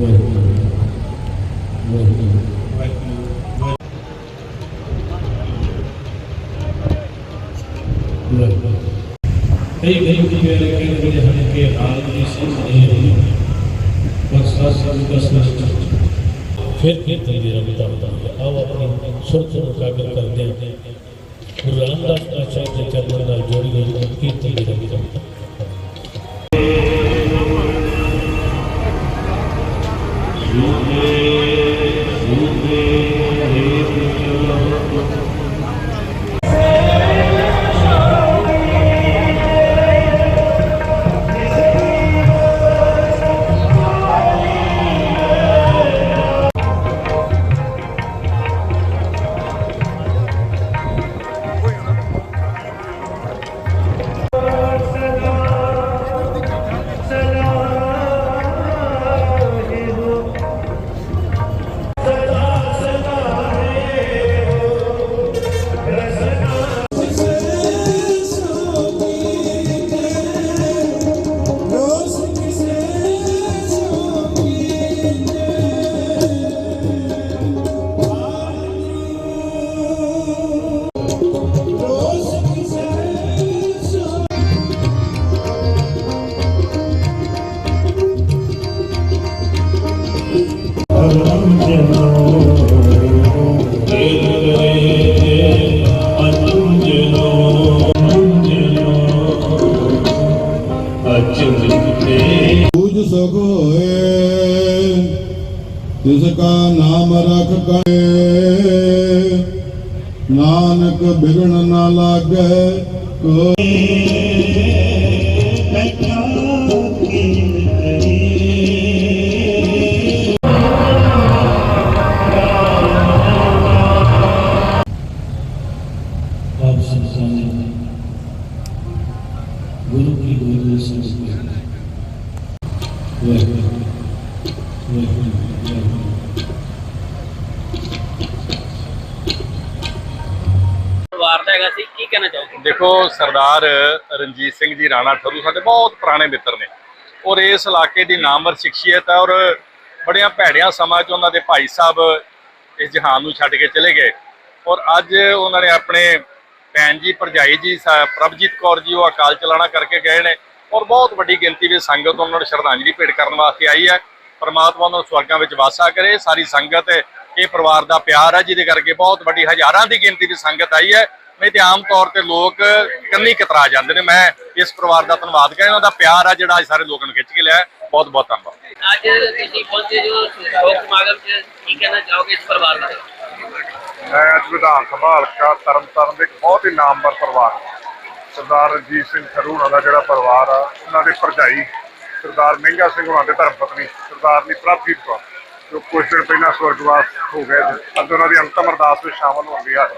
ਕਈ ਕਈ ਜਿਵੇਂ ਕਹਿੰਦੇ ਜਿਹੜੇ ਹਨ ਕਿ ਹਾਲ ਦੀ ਸਮਝ ਨਹੀਂ ਰਹੀ ਪਰ ਸਾਸ ਸਾਸ ਦਾ ਸਨਸਟ ਫਿਰ ਫਿਰ ਤੰਦੇਰਾ ਬਤਾਉਂਦਾ ਹੈ ਆਓ ਆਪਣੀ ਸੁਰਤ ਨੂੰ ਉਜਾਗਰ ਕਰਦੇ ਗੁਰੂ ਰਾਮਦਾਸ ਆਚਾර්य ਦੇ ਚਰਨਾਂ ਨਾਲ ਬੂਝ ਸੁਖ ਹੋਏ ਤਿਸ ਕਾ ਨਾਮ ਰਖ ਕਰੇ ਨਾਨਕ ਬਿਗਣ ਨਾ ਲਾਗੈ ਕੋਈ ਆਪ ਸੰਸਾਰ ਗੁਰੂ ਕੀ ਗੋਦ ਸੰਸਕਾਰ ਵਾਹਿਗੁਰੂ ਵਾਹਿਗੁਰੂ ਵਾਹਿਗੁਰੂ ਪਰਿਵਾਰ ਦਾ ਹੈਗਾ ਸੀ, ਕੀ ਕਹਿਣਾ ਚਾਹੋਗੇ? ਦੇਖੋ, ਸਰਦਾਰ ਰਣਜੀਤ ਸਿੰਘ ਜੀ, ਰਾਣਾ ਠਰੂ ਸਾਡੇ ਬਹੁਤ ਪੁਰਾਣੇ ਮਿੱਤਰ ਨੇ। ਔਰ ਇਸ ਇਲਾਕੇ ਦੀ ਨਾਮਵਰ ਸ਼ਖਸੀਅਤ ਹੈ ਔਰ ਬੜੀਆਂ ਭੈੜੀਆਂ ਸਮਾਂ 'ਚ ਉਹਨਾਂ ਦੇ ਭਾਈ ਸਾਹਿਬ ਇਸ ਜਹਾਨ ਨੂੰ ਛੱਡ ਕੇ ਚਲੇ ਗਏ। ਔਰ ਅੱਜ ਉਹਨਾਂ ਨੇ ਆਪਣੇ ਭੈਣ ਜੀ, ਭਰਜਾਈ ਜੀ ਪ੍ਰਭਜੀਤ ਕੌਰ ਜੀ, ਉਹ ਅਕਾਲ ਚਲਾਣਾ ਕਰਕੇ ਗਏ ਨੇ। ਔਰ ਬਹੁਤ ਵੱਡੀ ਗਿਣਤੀ ਵਿੱਚ ਸੰਗਤ ਉਹਨਾਂ ਨੂੰ ਸ਼ਰਧਾਂਜਲੀ ਭੇਟ ਕਰਨ ਵਾਸਤੇ ਆਈ ਹੈ। ਪਰਮਾਤਮਾ ਉਹਨਾਂ ਨੂੰ ਸਵਰਗਾਂ ਵਿੱਚ ਵਾਸਾ ਕਰੇ। ਸਾਰੀ ਸੰਗਤ ਇਹ ਪਰਿਵਾਰ ਦਾ ਪਿਆਰ ਹੈ ਜਿਹਦੇ ਕਰਕੇ ਬਹੁਤ ਵੱਡੀ ਹਜ਼ਾਰਾਂ ਦੀ ਗਿਣਤੀ ਵਿੱਚ ਸੰਗਤ ਆਈ ਹੈ। ਨਹੀਂ ਤੇ ਆਮ ਤੌਰ ਤੇ ਲੋਕ ਕੰਨੀ ਕਤਰਾ ਜਾਂਦੇ ਨੇ। ਮੈਂ ਇਸ ਪਰਿਵਾਰ ਦਾ ਧੰਨਵਾਦ ਕਰਾਂ। ਇਹਨਾਂ ਦਾ ਪਿਆਰ ਆ ਜਿਹੜਾ ਅੱਜ ਸਾਰੇ ਲੋਕਾਂ ਨੂੰ ਖਿੱਚ ਕੇ ਲਿਆ ਬਹੁਤ ਬਹੁਤ ਧੰਨਵਾਦ। ਅੱਜ ਤੁਸੀਂ ਪਹੁੰਚੇ ਜੋ ਸ਼ੋਕ ਸਮਾਗਮ ਚ ਕੀ ਕਹਿਣਾ ਚਾਹੋਗੇ ਇਸ ਪਰਿਵਾਰ ਦਾ ਮੈਂ ਅੱਜ ਵਿਧਾਨ ਸਭਾ ਹਲਕਾ ਤਰਨਤਾਰਨ ਦੇ ਇੱਕ ਬਹੁਤ ਹੀ ਨਾਮਵਰ ਪਰਿਵਾਰ। ਸਰਦਾਰ ਰਣਜੀਤ ਸਿੰਘ ਖਰੂਣਾ ਦਾ ਜਿਹੜਾ ਪਰਿਵਾਰ ਆ, ਉਹਨਾਂ ਦੇ ਭਰਜਾਈ ਸਰਦਾਰ ਮਹਿੰਗਾ ਸਿੰਘ ਉਹਨਾਂ ਦੇ ਧਰਮ ਪਤਨੀ ਸਰਦਾਰਨੀ ਪ੍ਰਭਜੀਤ ਕੌਰ, ਜੋ ਕੁਝ ਦਿਨ ਪਹਿਲਾਂ ਸਵਰਗਵਾਸ ਹੋ ਗਏ ਨੇ। ਅੱਜ ਉਹਨਾਂ ਦੀ ਅੰਤਮ ਅਰਦਾਸ ਵਿੱਚ ਸ਼ਾਮਲ ਹੋਣ ਦੀ ਆਸ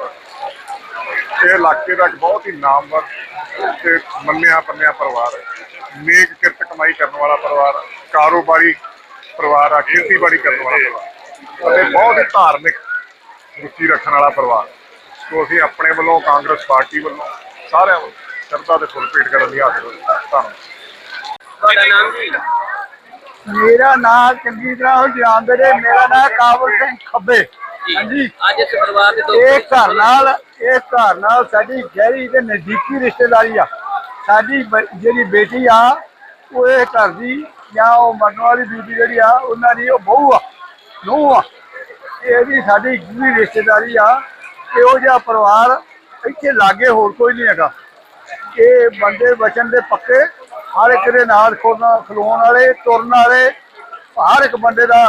ਇਹ ਇਲਾਕੇ ਦਾ ਇੱਕ ਬਹੁਤ ਹੀ ਨਾਮਵਰ ਤੇ ਮੰਨਿਆ ਪੰਨਿਆ ਪਰਿਵਾਰ ਹੈ ਨੇਕ ਕਿਰਤ ਕਮਾਈ ਕਰਨ ਵਾਲਾ ਪਰਿਵਾਰ ਹੈ। ਕਾਰੋਬਾਰੀ ਪਰਿਵਾਰ ਆ ਖੇਤੀਬਾੜੀ ਕਰਨ ਵਾਲਾ ਪਰਿਵਾਰ ਅਤੇ ਬਹੁਤ ਹੀ ਧਾਰਮਿਕ ਰੁਚੀ ਰੱਖਣ ਵਾਲਾ ਪਰਿਵਾਰ ਸੋ ਅਸੀਂ ਆਪਣੇ ਵੱਲੋਂ ਕਾਂਗਰਸ ਪਾਰਟੀ ਵੱਲੋਂ ਸਾਰਿਆਂ ਵੱਲੋਂ ਸ਼ਰਧਾ ਦੇ ਫੁੱਲ ਭੇਟ ਕਰਨ ਦੀ ਹਾਜ਼ਰ ਹੋਏ ਧੰਨਵਾਦ। ਤੁਹਾਡਾ ਨਾਮ ਕੀ? ਮੇਰਾ ਨਾਮ ਚੰਗੀ ਤਰ੍ਹਾਂ ਹੋ ਜਾਣਦੇ ਨੇ ਮੇਰਾ ਨਾਮ ਕਾਬਲ ਸਿੰਘ ਖੱਬੇ। ਹਾਂਜੀ। ਅੱਜ ਇਸ ਪਰਿਵਾਰ ਦੇ ਦੋ ਇਹ ਘਰ ਨਾਲ ਇਹ ਘਰ ਨਾਲ ਸਾਡੀ ਗਹਿਰੀ ਤੇ ਨਜ਼ਦੀਕੀ ਰਿਸ਼ਤੇਦਾਰੀ ਆ। ਸਾਡੀ ਬ- ਜਿਹੜੀ ਬੇਟੀ ਆ ਉਹ ਇਹ ਘਰ ਦੀ ਜਾਂ ਉਹ ਮਰਨ ਵਾਲੀ ਬੀਬੀ ਜਿਹੜੀ ਆ ਉਹਨਾਂ ਦੀ ਉਹ ਬਹੂ ਆ ਨੂੰਹ ਆ। ਇਹਦੀ ਸਾਡੀ ਗਹਿਰੀ ਰਿਸ਼ਤੇਦਾਰੀ ਆ। ਇਹੋ ਜਿਹਾ ਪਰਿਵਾਰ ਇੱਥੇ ਲਾਗੇ ਹੋਰ ਕੋਈ ਨਹੀਂ ਹੈਗਾ। ਇਹ ਬੰਦੇ ਬਚਨ ਦੇ ਪੱਕੇ, ਹਰ ਇੱਕ ਦੇ ਨਾਲ ਖੋਲਣਾ ਖਲੋਣ ਵਾਲੇ, ਤੁਰਨ ਵਾਲੇ, ਹਰ ਇੱਕ ਬੰਦੇ ਦਾ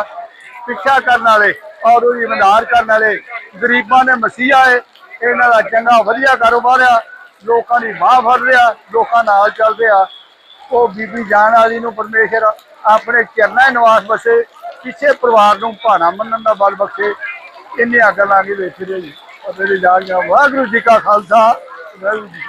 ਪਿੱਛਾ ਕਰਨ ਵਾਲੇ, ਔਰ ਉਹਦੀ ਮਦਦ ਕਰਨ ਵਾਲੇ। ਗਰੀਬਾਂ ਦੇ ਮਸੀਹਾ ਏ, ਇਹਨਾਂ ਦਾ ਚੰਗਾ ਵਧੀਆ ਕਾਰੋਬਾਰ ਆ, ਲੋਕਾਂ ਦੀ ਬਾਹ ਫੜ ਰਿਹਾ, ਲੋਕਾਂ ਨਾਲ ਚੱਲਦੇ ਆ ਉਹ ਬੀਬੀ ਜਾਨ ਵਾਲੀ ਨੂੰ ਪਰਮੇਸ਼ਰ ਆਪਣੇ ਚਰਨਾਂ ਨਿਵਾਸ ਬਸੇ ਕਿਸੇ ਪਰਿਵਾਰ ਨੂੰ ਭਾਣਾ ਮੰਨਣ ਦਾ ਬਲ ਬਖਸ਼ੇ। ਇੰਨੀ ਇੰਨੀਆਂ ਗੱਲਾਂ ਕੇ ਵੇਖ ਰਹੇ ਜੀ। ਉਹ ਮੇਰੀ ਜਾਨ ਵਾਹਿਗੁਰੂ ਜੀ ਕਾ ਖਾਲਸਾ, ਵਾਹਿਗੁਰੂ ਜੀ